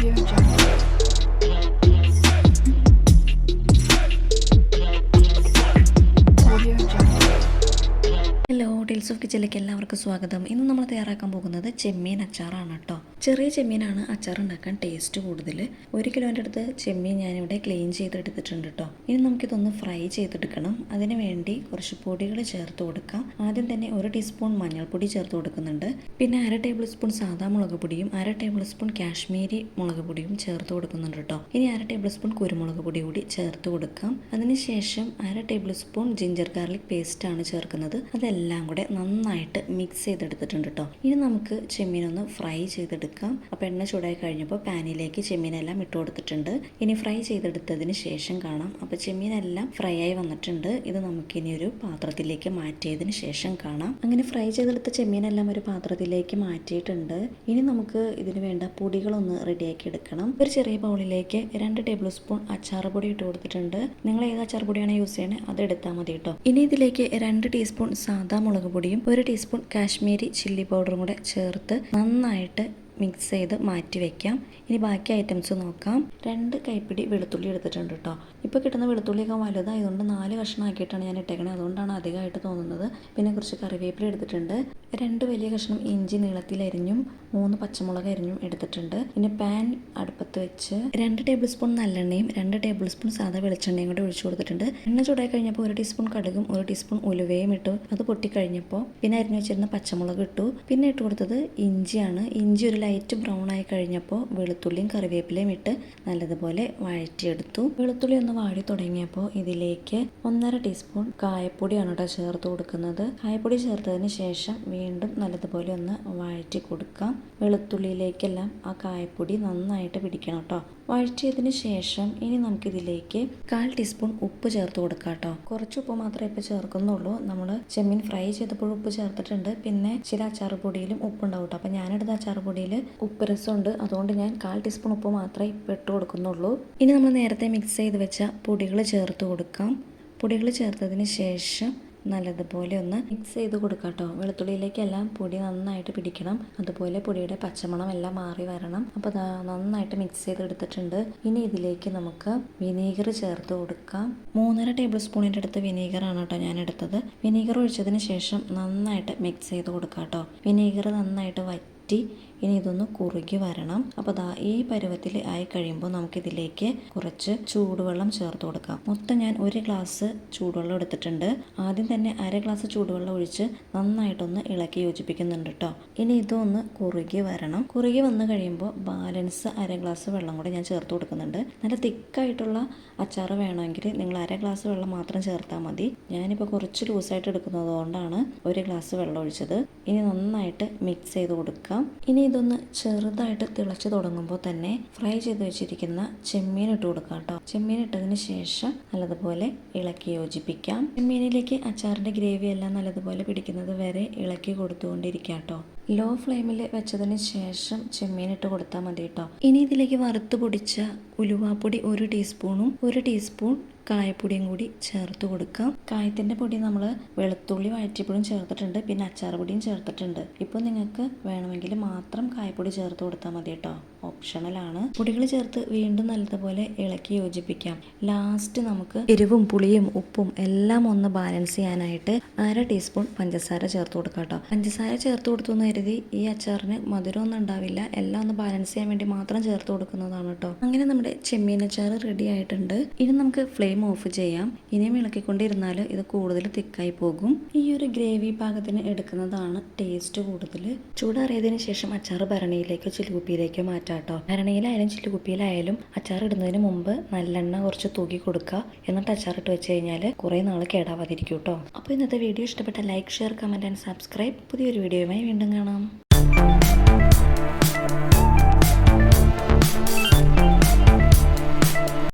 Audio Jungle. Teals of കിച്ചനിലേക്ക് എല്ലാവർക്കും സ്വാഗതം. ഇന്ന് നമ്മൾ തയ്യാറാക്കാൻ പോകുന്നത് ചെമ്മീൻ അച്ചാറാണ് കേട്ടോ. ചെറിയ ചെമ്മീനാണ് അച്ചാർ ഉണ്ടാക്കാൻ ടേസ്റ്റ് കൂടുതൽ. ഒരു കിലോന്റെ അടുത്ത് ചെമ്മീൻ ഞാനിവിടെ ക്ലീൻ ചെയ്തെടുത്തിട്ടുണ്ട് കേട്ടോ. ഇനി നമുക്കിതൊന്ന് ഫ്രൈ ചെയ്തെടുക്കണം. അതിന് വേണ്ടി കുറച്ച് പൊടികൾ ചേർത്ത് കൊടുക്കാം. ആദ്യം തന്നെ ഒരു ടീസ്പൂൺ മഞ്ഞൾപ്പൊടി ചേർത്ത് കൊടുക്കുന്നുണ്ട്. പിന്നെ അര ടേബിൾ സ്പൂൺ സാദാ മുളക് പൊടിയും അര ടേബിൾ സ്പൂൺ കാശ്മീരി മുളക് പൊടിയും ചേർത്ത് കൊടുക്കുന്നുണ്ട് കേട്ടോ. ഇനി അര ടേബിൾ സ്പൂൺ കുരുമുളക് പൊടി കൂടി ചേർത്ത് കൊടുക്കാം. അതിനുശേഷം അര tablespoon ginger garlic paste ആണ് ചേർക്കുന്നത്. അതെല്ലാം കൂടെ നന്നായിട്ട് മിക്സ് ചെയ്തെടുത്തിട്ടുണ്ട് കേട്ടോ ഇനി നമുക്ക് ചെമ്മീനൊന്ന് ഫ്രൈ ചെയ്തെടുക്കാം. അപ്പോൾ എണ്ണ ചൂടായി കഴിഞ്ഞപ്പോൾ പാനിലേക്ക് ചെമ്മീനെല്ലാം ഇട്ട് കൊടുത്തിട്ടുണ്ട്. ഇനി ഫ്രൈ ചെയ്തെടുത്തതിന് ശേഷം കാണാം. അപ്പോൾ ചെമ്മീനെല്ലാം ഫ്രൈ ആയി വന്നിട്ടുണ്ട്. ഇത് നമുക്കിനി ഒരു പാത്രത്തിലേക്ക് മാറ്റിയതിന് ശേഷം കാണാം. അങ്ങനെ ഫ്രൈ ചെയ്തെടുത്ത ചെമ്മീനെല്ലാം ഒരു പാത്രത്തിലേക്ക് മാറ്റിയിട്ടുണ്ട്. ഇനി നമുക്ക് ഇതിന് വേണ്ട പൊടികളൊന്ന് റെഡിയാക്കി എടുക്കണം. ഒരു ചെറിയ ബൗളിലേക്ക് രണ്ട് ടേബിൾ സ്പൂൺ അച്ചാർ പൊടി ഇട്ട് കൊടുത്തിട്ടുണ്ട്. നിങ്ങൾ ഏത് അച്ചാർ പൊടിയാണ് യൂസ് ചെയ്യണേ അത് എടുത്താൽ മതി കേട്ടോ ഇനി ഇതിലേക്ക് രണ്ട് ടീസ്പൂൺ സാധാ മുളക് പൊടിയും ഒരു ടീസ്പൂൺ കാശ്മീരി ചില്ലി പൗഡറും കൂടെ ചേർത്ത് നന്നായിട്ട് മിക്സ് ചെയ്ത് മാറ്റി വെക്കാം ഇനി ബാക്കി ഐറ്റംസ് നോക്കാം. രണ്ട് കൈപ്പിടി വെളുത്തുള്ളി എടുത്തിട്ടുണ്ട് കേട്ടോ ഇപ്പോൾ കിട്ടുന്ന വെളുത്തുള്ളിയൊക്കെ വലുതായതുകൊണ്ട് നാല് കഷ്ണമാക്കിയിട്ടാണ് ഞാൻ ഇട്ടേക്കണത് അതുകൊണ്ടാണ് അധികമായിട്ട് തോന്നുന്നത്. പിന്നെ കുറച്ച് കറിവേപ്പില എടുത്തിട്ടുണ്ട്. രണ്ട് വലിയ കഷ്ണം ഇഞ്ചി നീളത്തിലരിഞ്ഞും മൂന്ന് പച്ചമുളക് അരിഞ്ഞും എടുത്തിട്ടുണ്ട്. പിന്നെ പാൻ അടുപ്പത്ത് വെച്ച് രണ്ട് ടേബിൾ സ്പൂൺ നല്ലെണ്ണയും രണ്ട് ടേബിൾ സ്പൂൺ സാധാ വെളിച്ചെണ്ണയും കൂടെ ഒഴിച്ചു കൊടുത്തിട്ടുണ്ട്. എണ്ണ ചൂടായി കഴിഞ്ഞപ്പോൾ ഒരു ടീസ്പൂൺ കടുകും ഒരു ടീസ്പൂൺ ഉലുവയും ഇട്ടു. അത് പൊട്ടിക്കഴിഞ്ഞപ്പോൾ പിന്നെ അരിഞ്ഞു വെച്ചിരുന്ന പച്ചമുളക് ഇട്ടു. പിന്നെ ഇട്ട് കൊടുത്തത് ഇഞ്ചിയാണ്. ഇഞ്ചി ഒരു ലൈറ്റ് ബ്രൗൺ ആയി കഴിഞ്ഞപ്പോൾ വെളുത്തുള്ളിയും കറിവേപ്പിലയും ഇട്ട് നല്ലതുപോലെ വഴറ്റിയെടുത്തു. വെളുത്തുള്ളി ഒന്ന് വാടി തുടങ്ങിയപ്പോൾ ഇതിലേക്ക് ഒന്നര ടീസ്പൂൺ കായപ്പൊടിയാണ് കേട്ടോ ചേർത്ത് കൊടുക്കുന്നത്. കായപ്പൊടി ചേർത്തതിന് ശേഷം വീണ്ടും നല്ലതുപോലെ ഒന്ന് വഴറ്റി കൊടുക്കാം. വെളുത്തുള്ളിയിലേക്കെല്ലാം ആ കായപ്പൊടി നന്നായിട്ട് പിടിക്കണം കേട്ടോ വഴറ്റിയതിന് ശേഷം ഇനി നമുക്കിതിലേക്ക് കാൽ ടീസ്പൂൺ ഉപ്പ് ചേർത്ത് കൊടുക്കാം കേട്ടോ കുറച്ച് ഉപ്പ് മാത്രമേ ഇപ്പോൾ ചേർക്കുന്നുള്ളൂ. നമ്മൾ ചെമ്മീൻ ഫ്രൈ ചെയ്തപ്പോൾ ഉപ്പ് ചേർത്തിട്ടുണ്ട്. പിന്നെ ചില അച്ചാർ പൊടിയിലും ഉപ്പുണ്ടാവും കേട്ടോ അപ്പോൾ ഞാനെടുത്ത അച്ചാർ പൊടിയിൽ ഉപ്പ് രസമുണ്ട് അതുകൊണ്ട് ഞാൻ കാൽ ടീസ്പൂൺ ഉപ്പ് മാത്രമേ ഇപ്പോൾ ഇട്ട് കൊടുക്കുന്നുള്ളൂ. ഇനി നമ്മൾ നേരത്തെ മിക്സ് ചെയ്ത് വെച്ച പൊടികൾ ചേർത്ത് കൊടുക്കാം. പൊടികൾ ചേർത്തതിന് ശേഷം നല്ലതുപോലെ ഒന്ന് മിക്സ് ചെയ്ത് കൊടുക്കാം കേട്ടോ വെളുത്തുള്ളിയിലേക്കെല്ലാം പൊടി നന്നായിട്ട് പിടിക്കണം. അതുപോലെ പൊടിയുടെ പച്ചമണം എല്ലാം മാറി വരണം. അപ്പോൾ നന്നായിട്ട് മിക്സ് ചെയ്ത് എടുത്തിട്ടുണ്ട്. ഇനി ഇതിലേക്ക് നമുക്ക് വിനീഗർ ചേർത്ത് കൊടുക്കാം. മൂന്നര ടേബിൾ സ്പൂണിന്റെ അടുത്ത് വിനീഗറാണ് കേട്ടോ ഞാൻ എടുത്തത്. വിനീഗർ ഒഴിച്ചതിന് ശേഷം നന്നായിട്ട് മിക്സ് ചെയ്ത് കൊടുക്കാം കേട്ടോ വിനീഗർ നന്നായിട്ട് വറ്റി ഇനി ഇതൊന്ന് കുറുകി വരണം. അപ്പോൾ ദാ ഈ പരുവത്തിൽ ആയി കഴിയുമ്പോൾ നമുക്കിതിലേക്ക് കുറച്ച് ചൂടുവെള്ളം ചേർത്ത് കൊടുക്കാം. മൊത്തം ഞാൻ ഒരു ഗ്ലാസ് ചൂടുവെള്ളം എടുത്തിട്ടുണ്ട്. ആദ്യം തന്നെ അര ഗ്ലാസ് ചൂടുവെള്ളം ഒഴിച്ച് നന്നായിട്ടൊന്ന് ഇളക്കി യോജിപ്പിക്കുന്നുണ്ട് കേട്ടോ. ഇനി ഇതൊന്ന് കുറുകി വരണം. കുറുകി വന്നു കഴിയുമ്പോൾ ബാലൻസ് അര ഗ്ലാസ് വെള്ളം കൂടെ ഞാൻ ചേർത്ത് കൊടുക്കുന്നുണ്ട്. നല്ല തിക്കായിട്ടുള്ള അച്ചാർ വേണമെങ്കിൽ നിങ്ങൾ അര ഗ്ലാസ് വെള്ളം മാത്രം ചേർത്താൽ മതി. ഞാനിപ്പോൾ കുറച്ച് ലൂസായിട്ട് എടുക്കുന്നത് കൊണ്ടാണ് ഒരു ഗ്ലാസ് വെള്ളം ഒഴിച്ചത്. ഇനി നന്നായിട്ട് മിക്സ് ചെയ്ത് കൊടുക്കാം. ഇനി ഇതൊന്ന് ചെറുതായിട്ട് തിളച്ച് തുടങ്ങുമ്പോൾ തന്നെ ഫ്രൈ ചെയ്ത് വെച്ചിരിക്കുന്ന ചെമ്മീൻ ഇട്ട് കൊടുക്കാം കേട്ടോ. ചെമ്മീൻ ഇട്ടതിന് ശേഷം നല്ലതുപോലെ ഇളക്കി യോജിപ്പിക്കാം. ചെമ്മീനിലേക്ക് അച്ചാറിന്റെ ഗ്രേവി എല്ലാം നല്ലതുപോലെ പിടിക്കുന്നത് വരെ ഇളക്കി കൊടുത്തുകൊണ്ടിരിക്കാം കേട്ടോ. ലോ ഫ്ലെയിമിൽ വെച്ചതിന് ശേഷം ചെമ്മീൻ ഇട്ട് കൊടുത്താൽ മതി കേട്ടോ ഇനി ഇതിലേക്ക് വറുത്ത് പൊടിച്ച ഉലുവാപ്പൊടി ഒരു ടീസ്പൂണും ഒരു ടീസ്പൂൺ കായപ്പൊടിയും കൂടി ചേർത്ത് കൊടുക്കാം. കായത്തിന്റെ പൊടി നമ്മൾ വെളുത്തുള്ളി വഴറ്റിയപ്പോഴും ചേർത്തിട്ടുണ്ട് പിന്നെ അച്ചാർ പൊടിയും ചേർത്തിട്ടുണ്ട്. ഇപ്പോൾ നിങ്ങൾക്ക് വേണമെങ്കിൽ മാത്രം കായപ്പൊടി ചേർത്ത് കൊടുത്താൽ മതി കേട്ടോ ഓപ്ഷണലാണ് പൊടികൾ ചേർത്ത് വീണ്ടും നല്ലതുപോലെ ഇളക്കി യോജിപ്പിക്കാം. ലാസ്റ്റ് നമുക്ക് എരിവും പുളിയും ഉപ്പും എല്ലാം ഒന്ന് ബാലൻസ് ചെയ്യാനായിട്ട് അര ടീസ്പൂൺ പഞ്ചസാര ചേർത്ത് കൊടുക്കാം കേട്ടോ പഞ്ചസാര ചേർത്ത് കൊടുത്തു കരുതി ഈ അച്ചാറിന് മധുരമൊന്നും ഉണ്ടാവില്ല. എല്ലാം ഒന്ന് ബാലൻസ് ചെയ്യാൻ വേണ്ടി മാത്രം ചേർത്ത് കൊടുക്കുന്നതാണ് കേട്ടോ. അങ്ങനെ നമ്മുടെ ചെമ്മീൻ അച്ചാർ റെഡി ആയിട്ടുണ്ട്. ഇനി നമുക്ക് ഫ്ലെയിം ഓഫ് ചെയ്യാം. ഇനിയും ഇളക്കിക്കൊണ്ടിരുന്നാൽ ഇത് കൂടുതൽ തിക്കായി പോകും. ഈ ഒരു ഗ്രേവി പാകത്തിന് എടുക്കുന്നതാണ് ടേസ്റ്റ് കൂടുതൽ. ചൂടാറിയതിന് ശേഷം അച്ചാർ ഭരണിയിലേക്കോ ചില്ലുകുപ്പിയിലേക്കോ മാറ്റാം കേട്ടോ. ഭരണിയിലായാലും ചില്ലുകുപ്പിയിലായാലും അച്ചാർ ഇടുന്നതിന് മുമ്പ് നല്ലെണ്ണ കുറച്ച് തൂക്കി കൊടുക്കുക. എന്നിട്ട് അച്ചാർ ഇട്ട് വെച്ച് കഴിഞ്ഞാൽ കുറേ നാൾ കേടാവാതിരിക്കും കേട്ടോ. അപ്പോൾ ഇന്നത്തെ വീഡിയോ ഇഷ്ടപ്പെട്ട like share comment and subscribe പുതിയൊരു വീഡിയോയുമായി വീണ്ടും കാണാം